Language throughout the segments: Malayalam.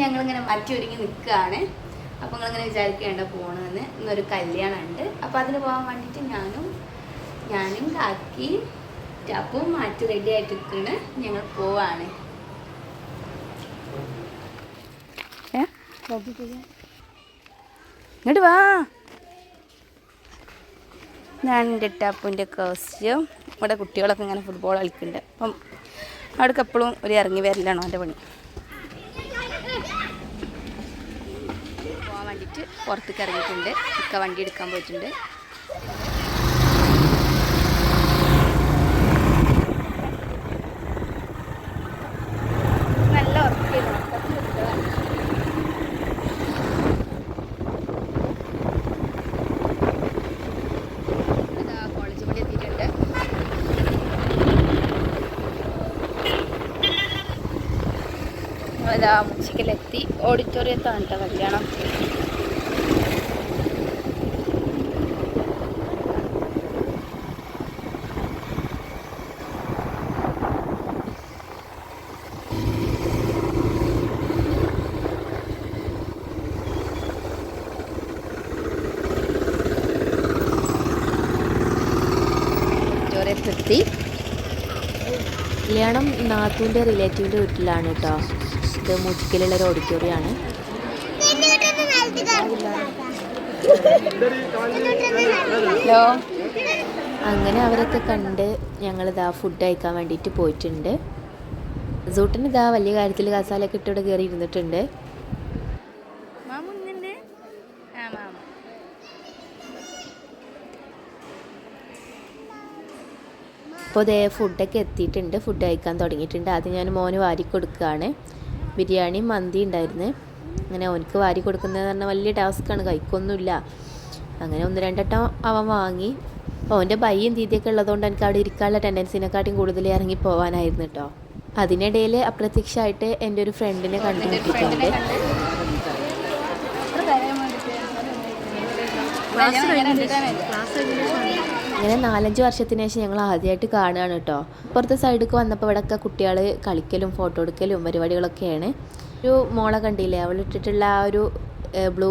ഞങ്ങളിങ്ങനെ മാറ്റി ഒരുങ്ങി നിൽക്കുകയാണ് അപ്പോൾ നിങ്ങളിങ്ങനെ വിചാരിക്കേണ്ട പോകണമെന്ന് ഇന്നൊരു കല്യാണം ഉണ്ട് അപ്പോൾ അതിന് പോകാൻ വേണ്ടിയിട്ട് ഞാനും ഞാനും കാക്കി അപ്പം മാറ്റി റെഡി ആയിട്ട് നിൽക്കണ് ഞങ്ങൾ പോവാണ്. ഇങ്ങോട്ട് വാ. ഞാൻ എന്റെ ടപ്പൂന്റെ കോസ്റ്റ്യൂം ഇവിടെ കുട്ടികളൊക്കെ ഇങ്ങനെ ഫുട്ബോൾ കളിക്കുന്നുണ്ട് അപ്പം അവിടേക്ക് എപ്പോഴും ഒരു ഇറങ്ങി വരലാണോ അവന്റെ പണി. പോകാൻ വേണ്ടിയിട്ട് പുറത്തേക്ക് ഇറങ്ങിയിട്ടുണ്ട്. ഇക്ക വണ്ടി എടുക്കാൻ പോയിട്ടുണ്ട്. ഇതാ മുച്ചിക്കലെത്തി ഓഡിറ്റോറിയത്താണ് കേട്ടോ കല്യാണം കല്യാണം നാത്തൂന്റെ റിലേറ്റീവിന്റെ വീട്ടിലാണ് കേട്ടോ ഇത് മുച്ചിക്കലുള്ള ഒരു ഓഡിറ്റോറിയമാണ് ഹലോ. അങ്ങനെ അവരൊക്കെ കണ്ട് ഞങ്ങൾ ഇതാ ഫുഡ് കഴിക്കാൻ വേണ്ടിയിട്ട് പോയിട്ടുണ്ട്. സൂട്ടിന് ഇതാ വലിയ കാര്യത്തിൽ കസാലൊക്കെ ഇട്ട് ഇവിടെ കയറി ഇരുന്നിട്ടുണ്ട്. അപ്പോൾ അതേ ഫുഡൊക്കെ എത്തിയിട്ടുണ്ട്. ഫുഡ് കഴിക്കാൻ തുടങ്ങിയിട്ടുണ്ട്. അത് ഞാൻ മോന് വാരി കൊടുക്കുകയാണ്. ബിരിയാണി മന്തി ഉണ്ടായിരുന്നു. അങ്ങനെ അവനക്ക് വാരി കൊടുക്കുന്നത് പറഞ്ഞാൽ വലിയ ടാസ്ക്കാണ് കഴിക്കൊന്നുമില്ല. അങ്ങനെ ഒന്ന് രണ്ടെട്ടം അവൻ വാങ്ങി. അവന്റെ ഭയം തീതിയൊക്കെ ഉള്ളതുകൊണ്ട് എനിക്ക് അവിടെ ഇരിക്കാനുള്ള ടെൻഡൻസിനെക്കാട്ടും കൂടുതൽ ഇറങ്ങി പോകാനായിരുന്നു കേട്ടോ അതിനിടയിൽ അപ്രത്യക്ഷമായിട്ട് എന്റെ ഒരു ഫ്രണ്ടിനെ കണ്ടുമുട്ടിയിട്ടുണ്ട് അങ്ങനെ നാലഞ്ച് വർഷത്തിന് ശേഷം ഞങ്ങൾ ആദ്യമായിട്ട് കാണുകയാണ് കേട്ടോ. പുറത്തെ സൈഡിലേക്ക് വന്നപ്പോൾ ഇവിടെയൊക്കെ കുട്ടികൾ കളിക്കലും ഫോട്ടോ എടുക്കലും പരിപാടികളൊക്കെയാണ്. ഒരു മോളെ കണ്ടില്ലേ? അവൾ ഇട്ടിട്ടുള്ള ആ ഒരു ബ്ലൂ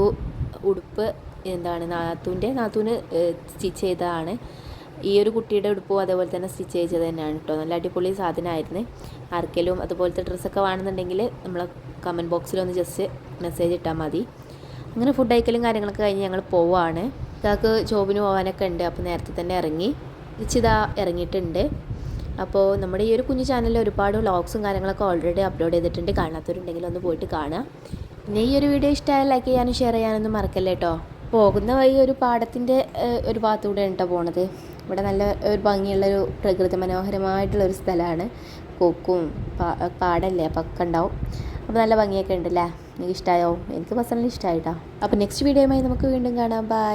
ഉടുപ്പ് എന്താണ്? നാത്തൂന്റെ നാത്തൂന് സ്റ്റിച്ച് ചെയ്തതാണ്. ഈ ഒരു കുട്ടിയുടെ ഉടുപ്പും അതേപോലെ തന്നെ സ്റ്റിച്ച് ചെയ്തത് തന്നെയാണ് കേട്ടോ. നല്ല അടിപൊളി സാധനമായിരുന്നു. ആർക്കെങ്കിലും അതുപോലത്തെ ഡ്രസ്സൊക്കെ വേണമെന്നുണ്ടെങ്കിൽ നമ്മളെ കമന്റ് ബോക്സിൽ ഒന്ന് ജസ്റ്റ് മെസ്സേജ് ഇട്ടാൽ മതി. അങ്ങനെ ഫുഡ് കഴിക്കലും കാര്യങ്ങളൊക്കെ കഴിഞ്ഞ് ഞങ്ങൾ പോവാണ്. ഇതാക്ക് ജോബിന് പോകാനൊക്കെ ഉണ്ട്. അപ്പോൾ നേരത്തെ തന്നെ ഇറങ്ങി. ഇച്ചിതാ ഇറങ്ങിയിട്ടുണ്ട്. അപ്പോൾ നമ്മുടെ ഈ ഒരു കുഞ്ഞു ചാനലിൽ ഒരുപാട് വ്ളോഗ്സും കാര്യങ്ങളൊക്കെ ഓൾറെഡി അപ്ലോഡ് ചെയ്തിട്ടുണ്ട്. കാണാത്തവരുണ്ടെങ്കിൽ ഒന്ന് പോയിട്ട് കാണുക പിന്നെ ഈ ഒരു വീഡിയോ ഇഷ്ടമായാൽ ലൈക്ക് ചെയ്യാനും ഷെയർ ചെയ്യാനൊന്നും മറക്കല്ലേ കേട്ടോ പോകുന്ന വഴി ഒരു പാടത്തിന്റെ ഒരു ഒരു ഭാഗത്തൂടെ കേട്ടോ പോണത്. ഇവിടെ നല്ല ഒരു ഭംഗിയുള്ളൊരു പ്രകൃതി മനോഹരമായിട്ടുള്ളൊരു സ്ഥലമാണ്. കൊക്കും പാടല്ലേ പക്ക ഉണ്ടാവും. അപ്പോൾ നല്ല ഭംഗിയൊക്കെ ഉണ്ടല്ലേ? നിങ്ങൾക്ക് ഇഷ്ടമായോ എനിക്ക് പേഴ്സണലി ഇഷ്ടമായിട്ടാണ് അപ്പോൾ നെക്സ്റ്റ് വീഡിയോയുമായി നമുക്ക് വീണ്ടും കാണാം. ബൈ